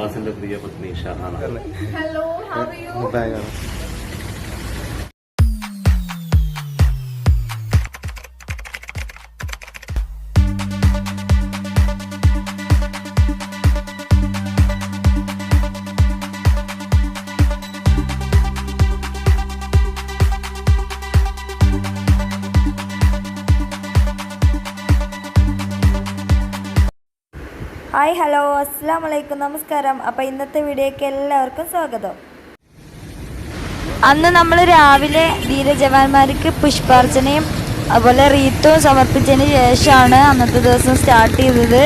बात से लग रही है पत्नी Shahana. Hello how are you hi hello അസ്സാം വലൈക്കും നമസ്കാരം. അപ്പോൾ ഇന്നത്തെ വീഡിയോയ്ക്ക് എല്ലാവർക്കും സ്വാഗതം. അന്ന് നമ്മൾ രാവിലെ ധീരജവാന്മാർക്ക് പുഷ്പാർച്ചനയും അതുപോലെ റീത്തും സമർപ്പിച്ചതിന് ശേഷമാണ് അന്നത്തെ ദിവസം സ്റ്റാർട്ട് ചെയ്തത്.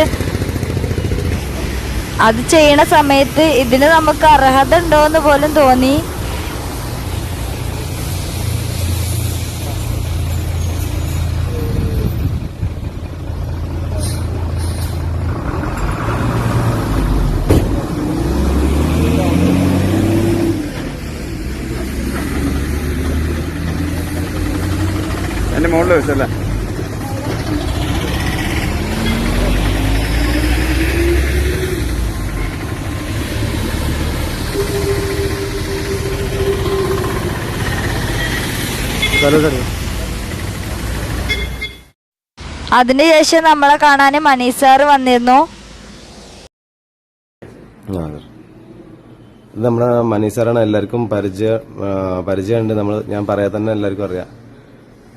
അത് ചെയ്യണ സമയത്ത് ഇതിന് നമുക്ക് അർഹത ഉണ്ടോ എന്ന് പോലും തോന്നി എന്റെ മുകളിൽ വെച്ചല്ലേ? അതിനുശേഷം നമ്മളെ കാണാൻ മനീഷ് സാറ് വന്നിരുന്നു. നമ്മുടെ മനീഷ് സാറാണ് എല്ലാവർക്കും പരിചയം പരിചയമുണ്ട്. നമ്മൾ ഞാൻ പറയാതെ തന്നെ എല്ലാവർക്കും അറിയാം.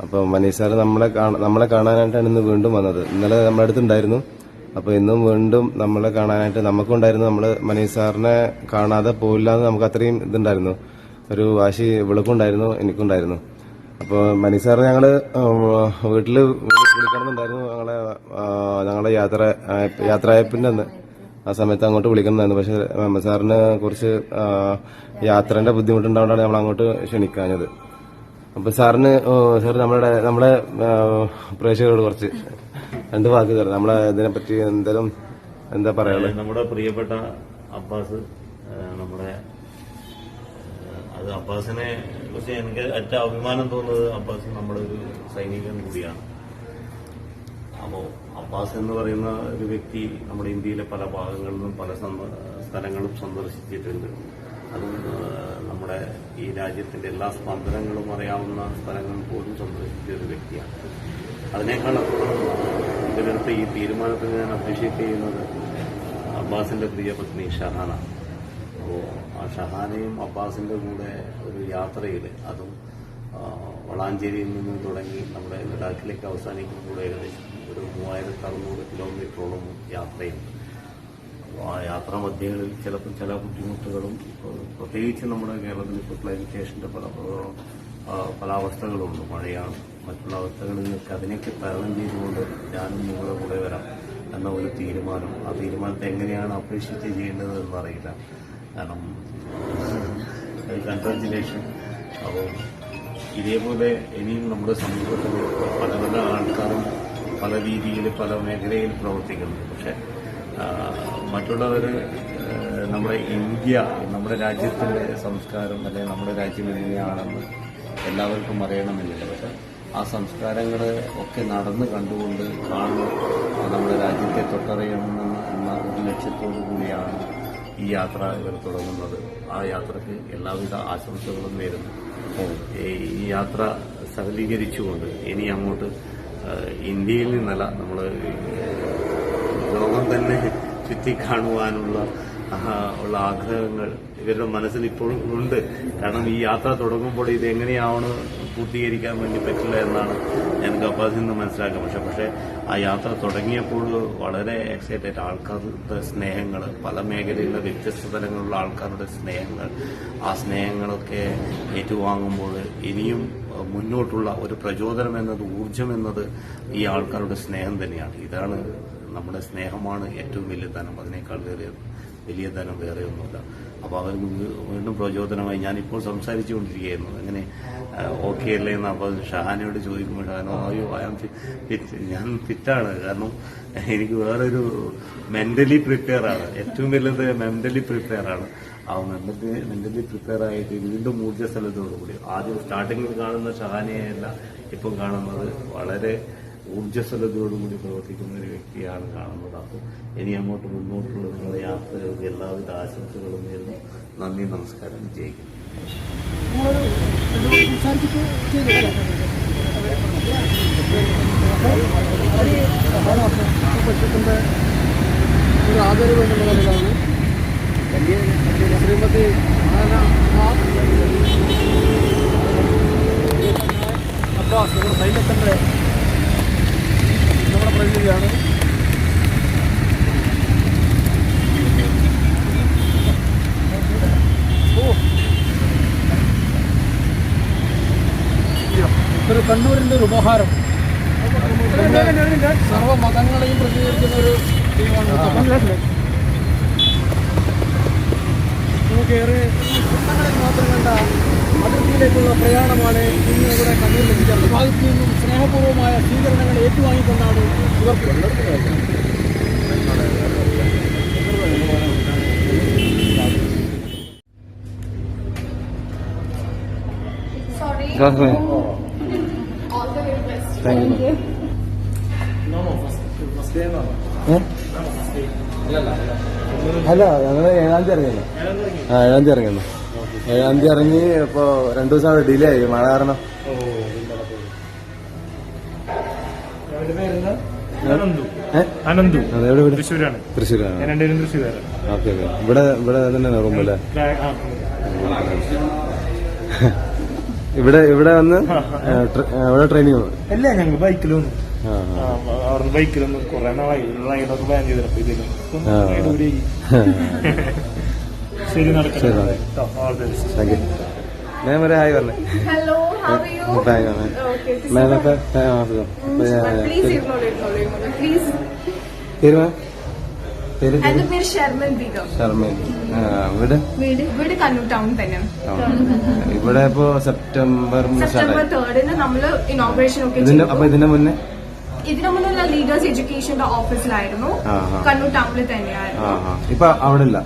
അപ്പൊ മനീഷ് സാർ നമ്മളെ നമ്മളെ കാണാനായിട്ടാണ് ഇന്ന് വീണ്ടും വന്നത്. ഇന്നലെ നമ്മുടെ അടുത്തുണ്ടായിരുന്നു അപ്പോൾ അപ്പൊ ഇന്നും വീണ്ടും നമ്മളെ കാണാനായിട്ട് നമുക്കുണ്ടായിരുന്നു നമ്മൾ മനീഷ് സാറിനെ കാണാതെ പോയില്ല എന്ന് നമുക്ക് അത്രയും ഇതുണ്ടായിരുന്നു. ഒരു വാശി വിളക്കുണ്ടായിരുന്നു എനിക്കുണ്ടായിരുന്നു അപ്പോൾ മനീഷ് സാർ ഞങ്ങൾ വീട്ടിൽ വീട്ടിൽ വിളി- വിളിക്കണമെന്നുണ്ടായിരുന്നു. ഞങ്ങളെ ഞങ്ങളെ ഞങ്ങളുടെ യാത്ര ആ, യാത്രയപ്പിന്റെ അന്ന്. ആ സമയത്ത് അങ്ങോട്ട് വിളിക്കണമെന്നായിരുന്നു പക്ഷെ സാറിന് കുറച്ച് യാത്രന്റെ ബുദ്ധിമുട്ടുണ്ടാകൊണ്ടാണ് നമ്മൾ അങ്ങോട്ട് ക്ഷണിക്കാഞ്ഞത്. അപ്പൊ സാറിന് സാർ നമ്മുടെ നമ്മുടെ പ്രേക്ഷകരോട് കുറച്ച് രണ്ട് വാക്ക് സാർ നമ്മളെ ഇതിനെ പറ്റി എന്തെങ്കിലും എന്താ പറയാ നമ്മുടെ പ്രിയപ്പെട്ട അബ്ബാസ് നമ്മുടെ അത് അബ്ബാസിനെ കുറിച്ച് എനിക്ക് ഏറ്റവും അഭിമാനം തോന്നുന്നത് അബ്ബാസ് നമ്മുടെ ഒരു സൈനികൻ കൂടിയാണ്. അപ്പോ അബ്ബാസ് എന്ന് പറയുന്ന ഒരു വ്യക്തി നമ്മുടെ ഇന്ത്യയിലെ പല ഭാഗങ്ങളിലും പല സ്ഥലങ്ങളും സന്ദർശിച്ചിട്ടുണ്ട്. അതും ഈ രാജ്യത്തിന്റെ എല്ലാ സ്പന്ദനങ്ങളും അറിയാവുന്ന സ്ഥലങ്ങൾ പോലും സന്ദർശിച്ച ഒരു വ്യക്തിയാണ്. അതിനേക്കാൾ അപ്പുറം ഈ തീരുമാനത്തിൽ ഞാൻ അപ്രീഷിയേറ്റ് ചെയ്യുന്നത് അബ്ബാസിന്റെ പ്രിയ പത്നി ഷഹാന. അപ്പോൾ ആ ഷഹാനയും അബ്ബാസിന്റെ കൂടെ ഒരു യാത്രയിൽ അതും വളാഞ്ചേരിയിൽ നിന്ന് തുടങ്ങി നമ്മുടെ ലഡാക്കിലേക്ക് അവസാനിക്കുമ്പോൾ ഏകദേശം ഒരു മൂവായിരത്തി അറുന്നൂറ് കിലോമീറ്ററോളം യാത്രയുണ്ട്. യാത്രാ മധ്യങ്ങളിൽ ചിലപ്പോൾ ചില ബുദ്ധിമുട്ടുകളും പ്രത്യേകിച്ച് നമ്മുടെ കേരളത്തിൽ ഇപ്പോൾ ക്ലൈമറ്റേഷന്റെ പല പല അവസ്ഥകളുണ്ട്. മഴയാണ്. മറ്റുള്ള അവസ്ഥകളിൽ നിന്നൊക്കെ അതിനെയൊക്കെ തരണം ചെയ്തുകൊണ്ട് ഞാനും നിങ്ങളുടെ കൂടെ വരാം എന്ന ഒരു തീരുമാനം. ആ തീരുമാനത്തെ എങ്ങനെയാണ് അപ്രീഷിയേറ്റ് ചെയ്യേണ്ടത് എന്നറിയില്ല കാരണം കൺഗ്രാജുലേഷൻ അപ്പോൾ ഇതേപോലെ ഇനിയും നമ്മുടെ സമൂഹത്തിൽ പല പല ആൾക്കാരും പല രീതിയിൽ പല മേഖലയിൽ പ്രവർത്തിക്കുന്നു പക്ഷെ മറ്റുള്ളവർ നമ്മുടെ ഇന്ത്യ നമ്മുടെ രാജ്യത്തിന്റെ സംസ്കാരം അല്ലെങ്കിൽ നമ്മുടെ രാജ്യം എങ്ങനെയാണെന്ന് എല്ലാവർക്കും അറിയണമെന്നില്ല. പക്ഷെ ആ സംസ്കാരങ്ങൾ ഒക്കെ നടന്ന് കണ്ടുകൊണ്ട് കാണുന്ന നമ്മുടെ രാജ്യത്തെ തൊട്ടറിയണമെന്ന് എന്ന ഒരു ലക്ഷ്യത്തോടു കൂടിയാണ് ഈ യാത്ര ഇവർ തുടങ്ങുന്നത്. ആ യാത്രയ്ക്ക് എല്ലാവിധ ആശംസകളും നേരുന്നു. ഈ യാത്ര സഫലീകരിച്ചുകൊണ്ട് ഇനി അങ്ങോട്ട് ഇന്ത്യയിൽ നിന്നല്ല നമ്മൾ ലോകം തന്നെ ചുറ്റിക്കാണുവാനുള്ള കാണുവാനുള്ള ഉള്ള ആഗ്രഹങ്ങൾ ഇവരുടെ മനസ്സിൽ ഇപ്പോഴും ഉണ്ട്. കാരണം ഈ യാത്ര തുടങ്ങുമ്പോൾ ഇത് എങ്ങനെയാണ് പൂർത്തീകരിക്കാൻ വേണ്ടി പറ്റില്ല എന്നാണ് ഞാൻ കപ്പാസിൽ നിന്ന് മനസ്സിലാക്കുക പക്ഷെ പക്ഷേ ആ യാത്ര തുടങ്ങിയപ്പോൾ വളരെ എക്സൈറ്റഡ് ആൾക്കാരുടെ സ്നേഹങ്ങൾ പല മേഖലയിലെ വ്യത്യസ്ത തലങ്ങളിലുള്ള ആൾക്കാരുടെ സ്നേഹങ്ങൾ ആ സ്നേഹങ്ങളൊക്കെ ഏറ്റുവാങ്ങുമ്പോൾ ഇനിയും മുന്നോട്ടുള്ള ഒരു പ്രചോദനം എന്നത് ഊർജം എന്നത് ഈ ആൾക്കാരുടെ സ്നേഹം തന്നെയാണ്. ഇതാണ് നമ്മുടെ സ്നേഹമാണ് ഏറ്റവും വലിയ ധനം. അതിനേക്കാൾ വേറെ വലിയ ധനം വേറെ ഒന്നുമില്ല. അപ്പോൾ അവർ വീണ്ടും പ്രചോദനമായി ഞാനിപ്പോൾ സംസാരിച്ചുകൊണ്ടിരിക്കുകയായിരുന്നു. അങ്ങനെ ഓക്കെ അല്ലേ എന്ന് അപ്പോൾ ഷഹാനയോട് ചോദിക്കുമ്പോൾ ഷഹാനോ അയ്യോ ആം ഫിറ്റ് ഞാൻ ഫിറ്റാണ് കാരണം എനിക്ക് വേറൊരു മെന്റലി പ്രിപ്പയർ ആണ്. ഏറ്റവും വലുത് മെന്റലി പ്രിപ്പയർ ആണ്. ആ മെന്റലി മെന്റലി പ്രിപ്പയർ ആയിട്ട് വീണ്ടും കൂടി ആദ്യം സ്റ്റാർട്ടിങ്ങിൽ കാണുന്ന ഷഹാനയല്ല ഇപ്പം കാണുന്നത്. വളരെ ഊർജസ്വലതയോടുകൂടി പ്രവർത്തിക്കുന്ന ഒരു വ്യക്തിയാണ് കാണുന്നത് അപ്പോൾ ഇനി അങ്ങോട്ട് മുന്നോട്ടുള്ള നിങ്ങളുടെ യാത്രകൾക്ക് എല്ലാവിധ ആശംസകളും നേരുന്നു. നന്ദി നമസ്കാരം. ജയിക്കുന്നു ശ്രീമതി അബ്ബാസ് നമ്മുടെ പ്രതിനിധിയാണ് ഒരു കണ്ണൂരിന്റെ ഒരു ഉപഹാരം. സർവ മതങ്ങളെയും പ്രതിനിധീകരിക്കുന്ന ഒരു ടീമാണ് മുത്തപ്പൻ. നമുക്കേറെ പുസ്തകങ്ങളിൽ മാത്രം കണ്ട അതിർത്തിയിലേക്കുള്ള പ്രയാണമാണ് ഇന്ന് ഇവിടെ കണ്ണൂർ ലഭിക്കുന്നത് ഭാഗത്തു നിന്നും സ്നേഹപൂർവമായ സ്വീകരണങ്ങൾ ഏറ്റുവാങ്ങിക്കൊണ്ടാണ് ഇവർ Sorry. Sorry. All the very best. Thank you. അല്ല ഞങ്ങൾ ഏഴാം തീയതി ഇറങ്ങിയല്ലോ ആ ഏഴാം തീയതി ഇറങ്ങിയെന്നു ഏഴാം തീയതി ഇറങ്ങി ഇപ്പൊ രണ്ടു ദിവസം അവിടെ ഡിലേ ആയി. മഴ കാരണം. തൃശ്ശൂരാണ്. ഓക്കെ ഇവിടെ ഇവിടെ തന്നെയാണ് റൂം അല്ലേ ഇവിടെ ഇവിടെ വന്ന് ഇവിടെ ട്രെയിനിങ് അല്ല ഞങ്ങൾ ബൈക്കിൽ ആ. അവിടുന്ന് ബൈക്കിലൊന്നും കുറെ നാളായി. റൈഡൊക്കെ പ്ലാൻ ചെയ്തിട്ടുണ്ട് ഇതിലും ശരി നടക്കട്ടെ ശരി, നടക്കട്ടെ. കേട്ടോ, all the best. Thank you ഒരു ഹായ് പറഞ്ഞേ. Hello, how are you is ma'am ഒക്കെ Mm, but please ignore it ignore it, ignore please. പേര് മാം പേര് എന്റെ പേര്? ഷെർമൻ ബീഗം ഷർമേൻ. ആ ഇവിടെ വീട് വീട് കണ്ണൂർ ടൗൺ തന്നെ. ആ. ഇവിടെ ഇപ്പോ സെപ്റ്റംബർ സെപ്റ്റംബർ സ്റ്റാർട്ടായി തേർഡിന് നമ്മൾ ഇനോഗ്രേഷൻ ഒക്കെ ഇതിന്റെ ചെയ്തു. അപ്പൊ ഇതിന്റെ മുന്നേ? ഇതിനു മുന്നുള്ള ലീഡേഴ്സ് എഡ്യൂക്കേഷന്റെ ഓഫീസിലായിരുന്നു ആ, ആ. കണ്ണൂർ ടൗണിൽ ആ തന്നെയായിരുന്നു. ആ ഇപ്പൊ അവിടെ ഇല്ല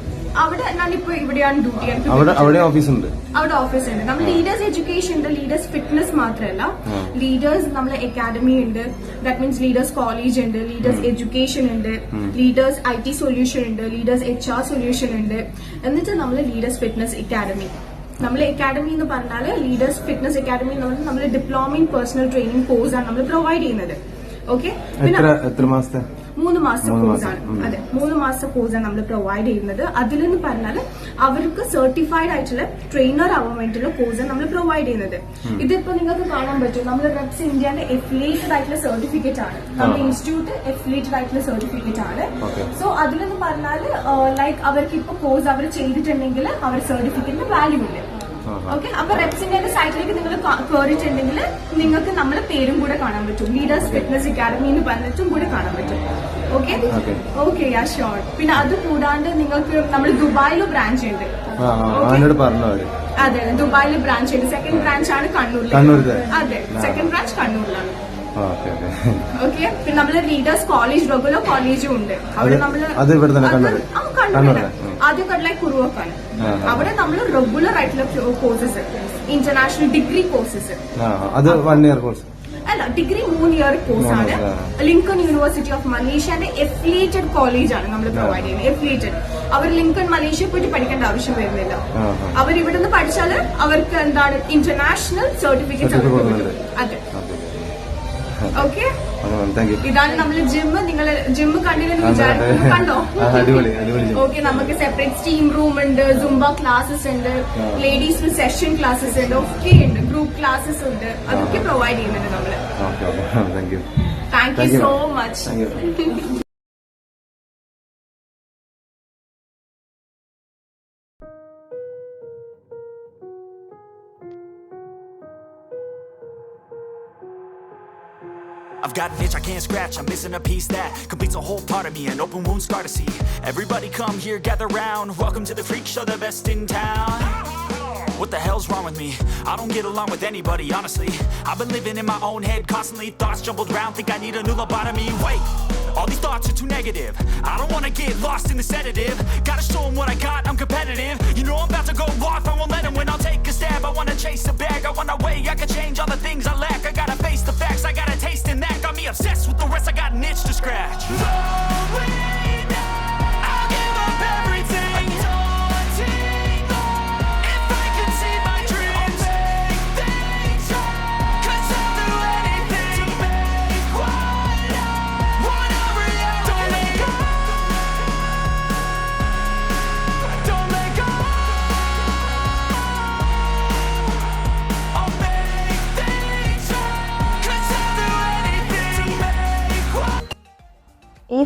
അവിടെ ഞാനിപ്പോ ഇവിടെയാണ് ഡ്യൂട്ടി അവിടെ അവിടെ ഓഫീസ് ഉണ്ട്. അവിടെ ഓഫീസ് ഉണ്ട്. നമ്മൾ ലീഡേഴ്സ് എഡ്യൂക്കേഷൻ ഉണ്ട് ലീഡേഴ്സ് ഫിറ്റ്നസ് മാത്രമല്ല. ലീഡേഴ്സ് നമ്മളെ അക്കാഡമി ഉണ്ട്. ദാറ്റ് മീൻസ് ലീഡേഴ്സ് കോളേജ് ഉണ്ട് ലീഡേഴ്സ് എഡ്യൂക്കേഷൻ ഉണ്ട് ലീഡേഴ്സ് ഐ ടി സൊല്യൂഷൻ ഉണ്ട് ലീഡേഴ്സ് എച്ച് ആർ സൊല്യൂഷൻ ഉണ്ട്. എന്നിട്ട് നമ്മൾ ലീഡേഴ്സ് ഫിറ്റ്നസ് അക്കാഡമി നമ്മൾ അക്കാഡമി എന്ന് പറഞ്ഞാൽ ലീഡേഴ്സ് ഫിറ്റ്നസ് അക്കാഡമി എന്ന് പറഞ്ഞാൽ നമ്മൾ diploma in personal training course ആണ് നമ്മൾ പ്രൊവൈഡ് ചെയ്യുന്നത്. ഓക്കെ എത്ര എത്ര മാസത്തെ? മൂന്ന് മാസം മൂന്ന് കോഴ്സ് മാസം, ആണ്. അതെ മൂന്ന് മാസം കോഴ്സാണ് നമ്മൾ പ്രൊവൈഡ് ചെയ്യുന്നത്. അതിലെന്ന് പറഞ്ഞാൽ അവർക്ക് സർട്ടിഫൈഡ് ആയിട്ടുള്ള ട്രെയിനർ ആവാൻ വേണ്ടിയിട്ടുള്ള കോഴ്സാണ് നമ്മൾ പ്രൊവൈഡ് ചെയ്യുന്നത്. ഇതിപ്പോ നിങ്ങൾക്ക് കാണാൻ പറ്റും നമ്മൾ റെപ്സ് ഇന്ത്യന്റെ എഫിലിയേറ്റഡ് ആയിട്ടുള്ള സർട്ടിഫിക്കറ്റ് ആണ്. നമ്മുടെ ഇൻസ്റ്റിറ്റ്യൂട്ട് എഫിലിയേറ്റഡ് ആയിട്ടുള്ള സർട്ടിഫിക്കറ്റ് ആണ്. സോ അതിലെന്ന് പറഞ്ഞാൽ ലൈക്ക് അവർക്ക് ഇപ്പൊ കോഴ്സ് അവർ ചെയ്തിട്ടുണ്ടെങ്കിൽ അവർ സർട്ടിഫിക്കറ്റിന് വാല്യൂ ഉണ്ട്. ഓക്കെ അപ്പൊ റെപ്സിന്റെ സൈറ്റിലേക്ക് നിങ്ങൾ കയറിയിട്ടുണ്ടെങ്കിൽ നിങ്ങൾക്ക് നമ്മുടെ പേരും കൂടെ കാണാൻ പറ്റും. ലീഡേഴ്സ് ഫിറ്റ്നസ് അക്കാദമി എന്ന് പറഞ്ഞിട്ടും കൂടെ കാണാൻ പറ്റും. ഓക്കെ. ഓക്കെ യാ ഷോർ പിന്നെ അത് കൂടാണ്ട് നിങ്ങൾക്ക് നമ്മൾ ദുബായിൽ ബ്രാഞ്ച് ഉണ്ട്. അതെ ദുബായിൽ ബ്രാഞ്ച് ഉണ്ട്. സെക്കൻഡ് ബ്രാഞ്ച് ആണ് കണ്ണൂരിൽ? അതെ സെക്കൻഡ് ബ്രാഞ്ച് കണ്ണൂരിലാണ്. ഓക്കെ പിന്നെ നമ്മൾ ലീഡേഴ്സ് കോളേജ് റെഗുലർ കോളേജും ഉണ്ട്. അവിടെ നമ്മൾ അത് ഇവിടെ തന്നെ അത് കണ്ണൂര്? ആ, കണ്ണൂര് കണ്ണൂര്, ആദ്യം കണ്ടില്ല കുറുവക്കാണ്. അവിടെ നമ്മൾ റെഗുലർ ആയിട്ടുള്ള കോഴ്സസ് ഇന്റർനാഷണൽ ഡിഗ്രി കോഴ്സസ് അത് വൺ ഇയർ കോഴ്സ് അല്ല ഡിഗ്രി മൂന്ന് ഇയർ കോഴ്സ് ആണ്. ലിങ്കൺ യൂണിവേഴ്സിറ്റി ഓഫ് മലേഷ്യന്റെ എഫിലിയേറ്റഡ് കോളേജ് ആണ് നമ്മൾ പ്രൊവൈഡ് ചെയ്യുന്നത്. എഫിലിയേറ്റഡ് അവർ ലിങ്കൺ മലേഷ്യ പോയിട്ട് പഠിക്കേണ്ട ആവശ്യം വരുന്നില്ല. അവർ ഇവിടെ നിന്ന് പഠിച്ചാൽ അവർക്ക് എന്താണ് ഇന്റർനാഷണൽ സർട്ടിഫിക്കറ്റ് അതെ. ഓക്കെ ഇതാണ് നമ്മൾ ജിമ്മ് നിങ്ങൾ ജിമ്മ് കണ്ടില്ലെന്ന് വിചാരിക്കുന്നു. കണ്ടോ? അടിപൊളി, അടിപൊളി gym. ഓക്കെ നമുക്ക് സെപ്പറേറ്റ് സ്റ്റീം റൂം ഉണ്ട് സുംബ ക്ലാസ്സസ് ഉണ്ട് ലേഡീസ് സെഷൻ ക്ലാസ്സസ് ഉണ്ട് ഒക്കെ ഉണ്ട് ഗ്രൂപ്പ് ക്ലാസ്സസ് ഉണ്ട്. അതൊക്കെ പ്രൊവൈഡ് ചെയ്യുന്നുണ്ട് നമ്മൾ. Thank you so much got an itch I can't scratch, I'm missing a piece that completes a whole part of me, an open wound scar to see. Everybody come here, gather round. Welcome to the freak show, the best in town. What the hell's wrong with me? I don't get along with anybody, honestly. I've been living in my own head, constantly thoughts jumbled round. Think I need a new lobotomy. Wait, all these thoughts are too negative. I don't wanna get lost in the sedative. Gotta show 'em what I got, I'm competitive. You know I'm about to go off, I won't let 'em win. I'll take a stab. I wanna chase a bag, I wanna weigh.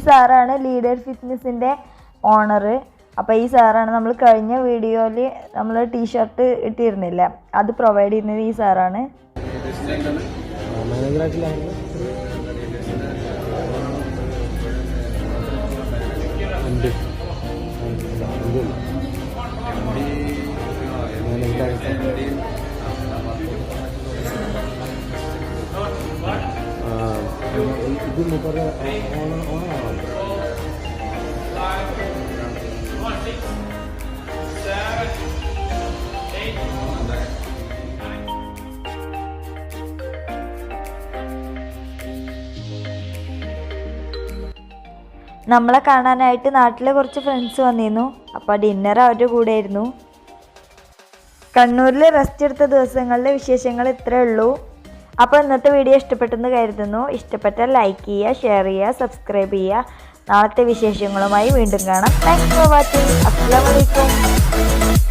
സാറാണ് leader ഫിറ്റ്നസിന്റെ owner അപ്പോൾ ഈ സാറാണ് നമ്മൾ കഴിഞ്ഞ വീഡിയോയിൽ നമ്മൾ T shirt ഇട്ടിരുന്നില്ല അത് പ്രൊവൈഡ് ചെയ്യുന്നത് ഈ സാറാണ് നമ്മളെ കാണാനായിട്ട് നാട്ടിലെ കുറച്ച് ഫ്രണ്ട്സ് വന്നിരുന്നു. അപ്പോൾ ഡിന്നർ അവരുടെ കൂടെ ആയിരുന്നു കണ്ണൂരിൽ റെസ്റ്റ് എടുത്ത ദിവസങ്ങളിലെ വിശേഷങ്ങൾ ഇത്രയേ ഉള്ളൂ. അപ്പോൾ ഇന്നത്തെ വീഡിയോ ഇഷ്ടപ്പെട്ടെന്ന് കരുതുന്നു. ഇഷ്ടപ്പെട്ടാൽ ലൈക്ക് ചെയ്യുക ഷെയർ ചെയ്യുക സബ്സ്ക്രൈബ് ചെയ്യുക. നാളത്തെ വിശേഷങ്ങളുമായി വീണ്ടും കാണാം. താങ്ക്സ് ഫോർ വാച്ചിങ് അസ്സാം വലൈക്കും